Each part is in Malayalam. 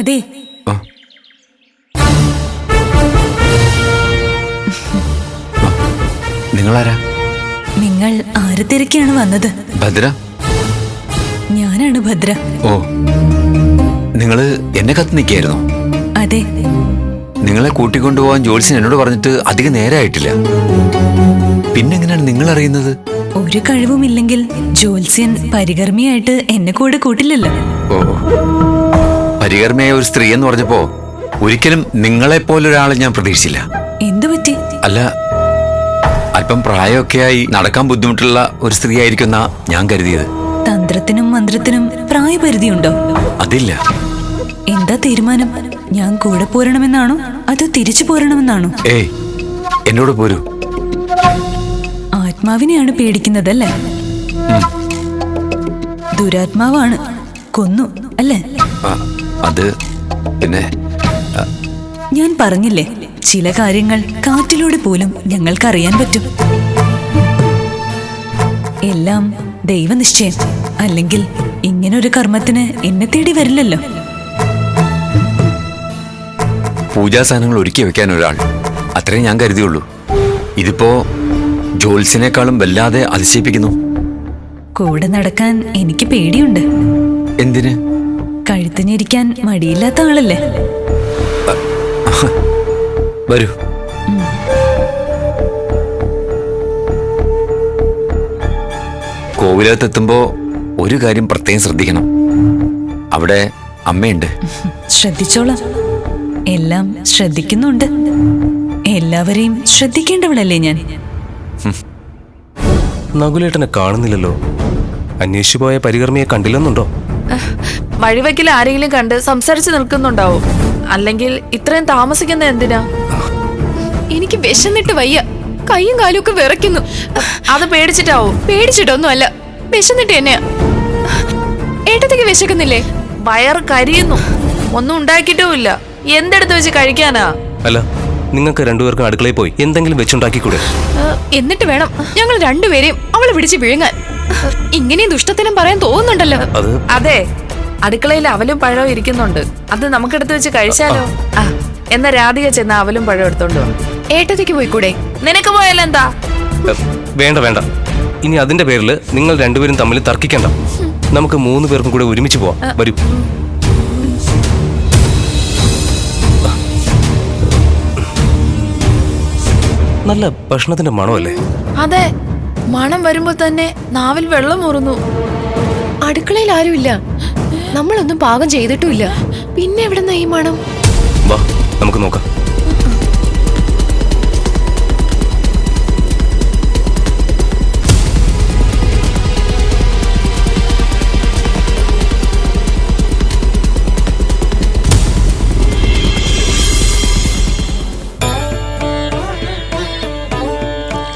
അതെ. നിങ്ങളാരാ? നിങ്ങൾ ആരെ തിരക്കാണ് വന്നത്? ഭദ്ര? ഞാനാണ് ഭദ്ര. ഓ. നിങ്ങൾ എന്നെ കത്ത് നിൽക്കുകയായിരുന്നു? അതെ. നിങ്ങളെ കൂട്ടിക്കൊണ്ടുപോകാൻ ജോത്സ്യൻ എന്നോട് പറഞ്ഞിട്ട് അധികം നേരമായിട്ടില്ല പിന്നെങ്ങനെയാണ് നിങ്ങൾ അറിയുന്നത് ഒരു കഴിവുമില്ലെങ്കിൽ ജോത്സ്യൻ പരികർമ്മിയായിട്ട് എന്നെ കൂടെ കൂട്ടില്ലല്ലോ. ഓ. പരികർമ്മയായ ഒരു സ്ത്രീ എന്ന് പറഞ്ഞപ്പോ ഒരിക്കലും നിങ്ങളെ പോലൊരാളെ ഞാൻ പ്രതീക്ഷിച്ചില്ല. എന്തു പറ്റി? അല്ല അല്പം പ്രായമൊക്കെയായി നടക്കാൻ ബുദ്ധിമുട്ടുള്ള ഒരു സ്ത്രീ ആയിരിക്കുന്ന ഞാൻ കരുതിയത്. തന്ത്രത്തിനും മന്ത്രത്തിനും പ്രായപരിധി ഉണ്ടോ അതില്ല. എന്താ തീരുമാനം? ഞാൻ കൂടെ പോരണമെന്നാണോ? അതോ തിരിച്ചു പോരണമെന്നാണോ? ഏയ് എന്നോട് പോരൂ. ആത്മാവിനെയാണ് പേടിക്കുന്നതല്ലേ? ദുരാത്മാവാണ്. കൊന്നു അല്ലേ? അത് പിന്നെ ഞാൻ പറഞ്ഞില്ലേ ചില കാര്യങ്ങൾ കാറ്റിലൂടെ പോലും ഞങ്ങൾക്കറിയാൻ പറ്റും. എല്ലാം ദൈവനിശ്ചയം. അല്ലെങ്കിൽ ഇങ്ങനൊരു കർമ്മത്തിന് എന്നെ തേടി വരില്ലല്ലോ. പൂജാ സാധനങ്ങൾ ഒരുക്കി വെക്കാൻ ഒരാൾ. അത്രേ ഞാൻ കരുതിയുള്ളൂ. ഇതിപ്പോ ജോൽസിനേക്കാളും വല്ലാതെ അതിശയിപ്പിക്കുന്നു. കൂടെ നടക്കാൻ എനിക്ക് പേടിയുണ്ട്. എന്തിന്? കഴുത്തിനിരിക്കാൻ മടിയില്ലാത്ത ആളല്ലേ? വരൂ. കോവിലകത്തെത്തുമ്പോ ഒരു കാര്യം പ്രത്യേകം ശ്രദ്ധിക്കണം. അവിടെ അമ്മയുണ്ട്. ശ്രദ്ധിച്ചോളാം. എല്ലാം ശ്രദ്ധിക്കുന്നുണ്ട്. എല്ലാവരെയും ശ്രദ്ധിക്കേണ്ടവളല്ലേ ഞാൻ? നകുലേട്ടനെ കാണുന്നില്ലല്ലോ. അന്വേഷിച്ചു പോയ പരികർമ്മിയെ കണ്ടില്ലെന്നുണ്ടോ? വഴിവെക്കിൽ ആരെങ്കിലും കണ്ട് സംസാരിച്ച് നിൽക്കുന്നുണ്ടാവും? അല്ലെങ്കിൽ ഇത്രയും താമസിക്കുന്ന എന്തിനാ? എനിക്ക് വിശന്നിട്ട് വയ്യ. കൈയും കാലും ഒക്കെ വിറയ്ക്കുന്നു. അത് പേടിച്ചിട്ടാവോ? പേടിച്ചിട്ടൊന്നും അല്ല വിശന്നിട്ട് തന്നെയാ ഏട്ടത്തേക്ക് വിശക്കുന്നില്ലേ? വയറ് കരിയുന്നു. ഒന്നും ഉണ്ടാക്കിയിട്ടുമില്ല എന്തെടുത്ത് വെച്ച് കഴിക്കാനാ? അല്ല നിങ്ങൾക്ക് രണ്ടുപേർക്കും അടുക്കളയിൽ പോയി എന്തെങ്കിലും വെച്ചുണ്ടാക്കിക്കൂടെ? എന്നിട്ട് വേണം. ഞങ്ങൾ രണ്ടുപേരെയും അവളെ പിടിച്ച് വിഴുങ്ങാൻ. ഇങ്ങനെയും ദുഷ്ടത്തിനും പറയാൻ തോന്നുന്നുണ്ടല്ലോ. അത് അതെ അടുക്കളയിൽ അവലും പഴവും ഇരിക്കുന്നുണ്ട്. അത് നമുക്കെടുത്ത് വെച്ച് കഴിച്ചാലോ? എന്ന എന്നാ രാധിക ചെന്ന അവലും പഴവും എടുത്തോണ്ട് വന്നു. ഏട്ടത്തേക്ക് പോയിക്കൂടെ? നിനക്ക് പോയാലോ എന്താ? വേണ്ട വേണ്ട. ഇനി അതിന്റെ പേരിൽ നിങ്ങൾ രണ്ടുപേരും തമ്മിൽ തർക്കിക്കണ്ട. നമുക്ക് മൂന്ന് പേർക്കും കൂടെ ഒരുമിച്ച് പോവാം. വരൂ. നല്ല ഭക്ഷണത്തിന്റെ മണമല്ലേ? അതെ മണം വരുമ്പോ തന്നെ നാവിൽ വെള്ളം ഊറുന്നു. അടുക്കളയിൽ ആരുമില്ല. നമ്മളൊന്നും പാകം ചെയ്തിട്ടുമില്ല. പിന്നെ എവിടെന്നാ ഈ മണം? വാ നമുക്ക് നോക്കാം.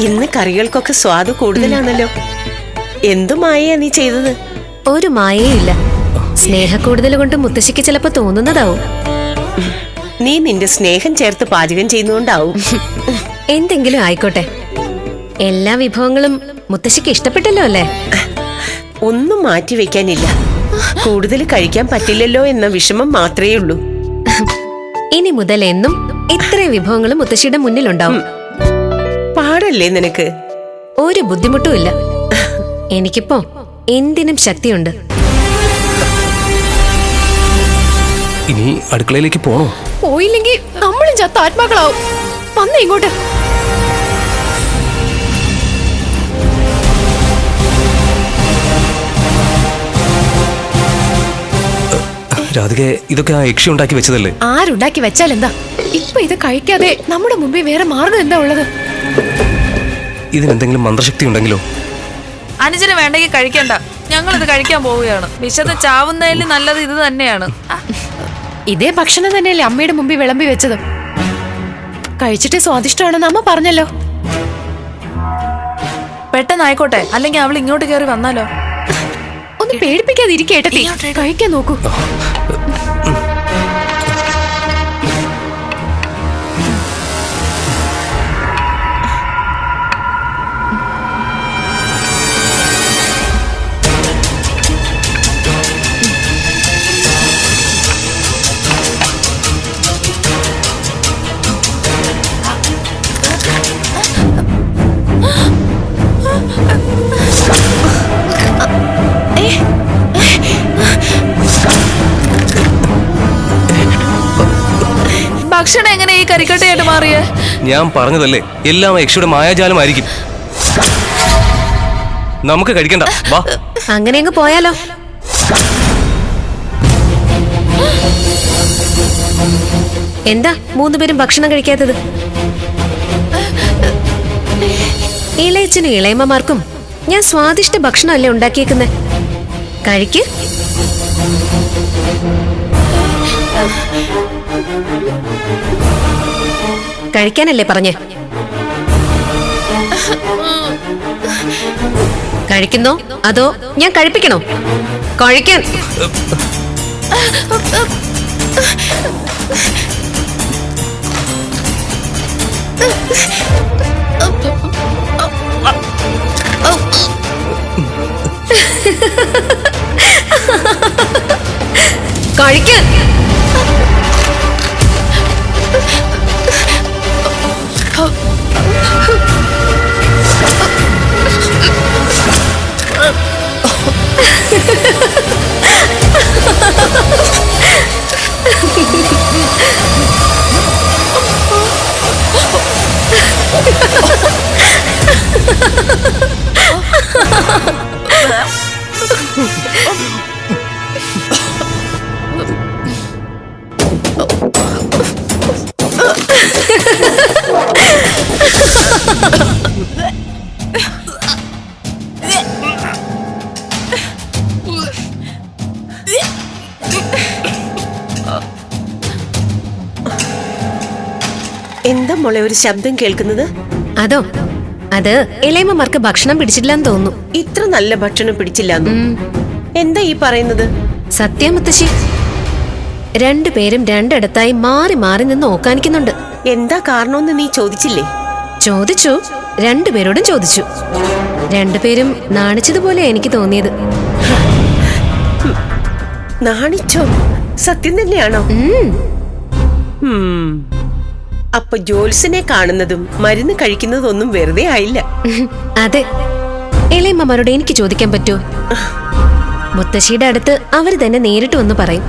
ഇന്ന് കറികൾക്കൊക്കെ സ്വാദ് കൂടുതലാണല്ലോ. എന്തു മായയാ നീ ചെയ്തത്? ഒരു മായയില്ല സ്നേഹക്കൂടുതൽ കൊണ്ട് മുത്തശ്ശിക്ക് ചിലപ്പോ തോന്നുന്നതാവും. നീ നിന്റെ സ്നേഹം ചേർത്ത് പാചകം ചെയ്യുന്നോണ്ടാവും. എന്തെങ്കിലും ആയിക്കോട്ടെ. എല്ലാ വിഭവങ്ങളും മുത്തശ്ശിക്ക് ഇഷ്ടപ്പെട്ടല്ലോ അല്ലേ? ഒന്നും മാറ്റി വെക്കാനില്ല. കൂടുതൽ കഴിക്കാൻ പറ്റില്ലല്ലോ എന്ന വിഷമം മാത്രമേ ഉള്ളൂ. ഇനി മുതൽ എന്നും ഇത്രയും വിഭവങ്ങളും മുത്തശ്ശിയുടെ മുന്നിലുണ്ടാവും. പാടല്ലേ നിനക്ക്? ഒരു ബുദ്ധിമുട്ടും ഇല്ല. എനിക്കിപ്പോ എന്തിനും ശക്തിയുണ്ട്. ഇനി അടുക്കളയിലേക്ക് പോണോ? പോയില്ലെങ്കിൽ നമ്മളും ചത്ത ആത്മാക്കളാവും. വന്നേ ഇങ്ങോട്ട്. രാധികെ ഇതൊക്കെ ആ യക്ഷി ഉണ്ടാക്കി വെച്ചതല്ലേ? ആരുണ്ടാക്കി വെച്ചാൽ എന്താ ഇപ്പൊ ഇത് കഴിക്കാതെ നമ്മുടെ മുമ്പിൽ വേറെ മാർഗം എന്താ ഉള്ളത്? ഇതിനെന്തെങ്കിലും മന്ത്രശക്തി ഉണ്ടെങ്കിലോ? അനുജന് വേണ്ടെങ്കിൽ കഴിക്കണ്ട. ഞങ്ങൾ ഞങ്ങളിത് കഴിക്കാൻ പോവുകയാണ്. വിശദ ചാവുന്നതിൽ നല്ലത് ഇത് തന്നെയാണ്. ഇതേ ഭക്ഷണം തന്നെയല്ലേ അമ്മയുടെ മുമ്പിൽ വിളമ്പി വെച്ചത്. കഴിച്ചിട്ട് സ്വാദിഷ്ടമാണെന്ന് അമ്മ പറഞ്ഞല്ലോ. പെട്ടെന്നായിക്കോട്ടെ അല്ലെങ്കിൽ അവൾ ഇങ്ങോട്ട് കയറി വന്നാലോ? ഒന്ന് പേടിപ്പിക്കാതിരിക്കട്ടെ കഴിക്കാൻ നോക്കൂ. എങ്ങനെ ഈ കരിക്കട്ടയായിട്ട് മാറിയേ? ഞാൻ പറഞ്ഞതല്ലേ എല്ലാം യക്ഷയുടെ മായാജാലമായിരിക്കും. നമുക്ക് കഴിക്കണ്ട വാ. അങ്ങനെ അങ്ങ് പോയാലോ. എന്താ മൂന്നുപേരും ഭക്ഷണം കഴിക്കാത്തത്? ഇളയച്ചനും ഇളയമ്മമാർക്കും ഞാൻ സ്വാദിഷ്ട ഭക്ഷണമല്ലേ ഉണ്ടാക്കിയേക്കുന്നെ? കഴിക്ക്. കഴിക്കാനല്ലേ പറഞ്ഞ്? കഴിക്കുന്നോ? അതോ ഞാൻ കഴിപ്പിക്കണോ? കഴിക്കാൻ. എന്താ മോളെ ഒരു ശബ്ദം കേൾക്കുന്നത്? അതോ അത് ഇളയമ്മമാർക്ക് ഭക്ഷണം പിടിച്ചിട്ടില്ലെന്ന് തോന്നുന്നു. ഇത്ര നല്ല ഭക്ഷണം പിടിച്ചില്ല എന്താ ഈ പറയുന്നത്? സത്യാമുത്തശ്ശി രണ്ടുപേരും രണ്ടിടത്തായി മാറി മാറി നിന്ന് ഓക്കാനിക്കുന്നുണ്ട്. എന്താ കാരണമെന്ന് നീ ചോദിച്ചില്ലേ? ചോദിച്ചു രണ്ടുപേരോടും ചോദിച്ചു. രണ്ടുപേരും നാണിച്ചതുപോലെ എനിക്ക് തോന്നിയത്. നാണിച്ചോ? സത്യം തന്നെയാണോ. അപ്പൊ ജോൽസിനെ കാണുന്നതും മരുന്ന് കഴിക്കുന്നതും ഒന്നും വെറുതെ ആയില്ല. അതെ. ഇളയമ്മമാരോട് എനിക്ക് ചോദിക്കാൻ പറ്റൂ മുത്തശ്ശിയുടെ അടുത്ത് അവർ തന്നെ നേരിട്ട് വന്ന് പറയും.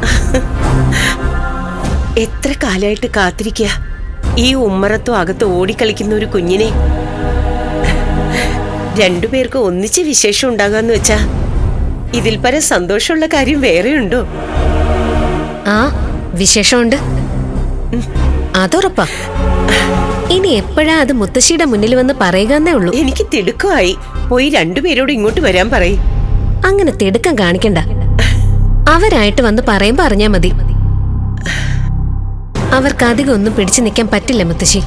എത്ര കാലായിട്ട് കാത്തിരിക്കുക ഈ ഉമ്മറത്തും അകത്ത് ഓടിക്കളിക്കുന്ന ഒരു കുഞ്ഞിനെ. രണ്ടുപേർക്ക് ഒന്നിച്ച് വിശേഷം ഉണ്ടാകാന്ന് വെച്ചാ ഇതിൽ പല സന്തോഷമുള്ള കാര്യം വേറെയുണ്ടോ? ആ വിശേഷമുണ്ട്. അതുറപ്പാ. ഇനി എപ്പോഴാ അത് മുത്തശ്ശിയുടെ മുന്നിൽ വന്ന് പറയുക എന്നേ ഉള്ളൂ. എനിക്ക് തിടുക്കമായി. പോയി രണ്ടുപേരോട് ഇങ്ങോട്ട് വരാൻ പറയും. അങ്ങനെ തിടുക്കം കാണിക്കണ്ട. അവരായിട്ട് വന്ന് പറയുമ്പോ അറിഞ്ഞാ മതി. അവർക്ക് അധികം ഒന്നും പിടിച്ചു നിൽക്കാൻ പറ്റില്ല മുത്തശ്ശി.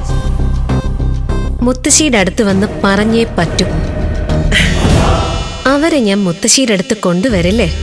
മുത്തശ്ശിയുടെ അടുത്ത് വന്ന് പറഞ്ഞേ പറ്റൂ. അവരെ ഞാൻ മുത്തശ്ശിയുടെ അടുത്ത് കൊണ്ടുവരില്ലേ?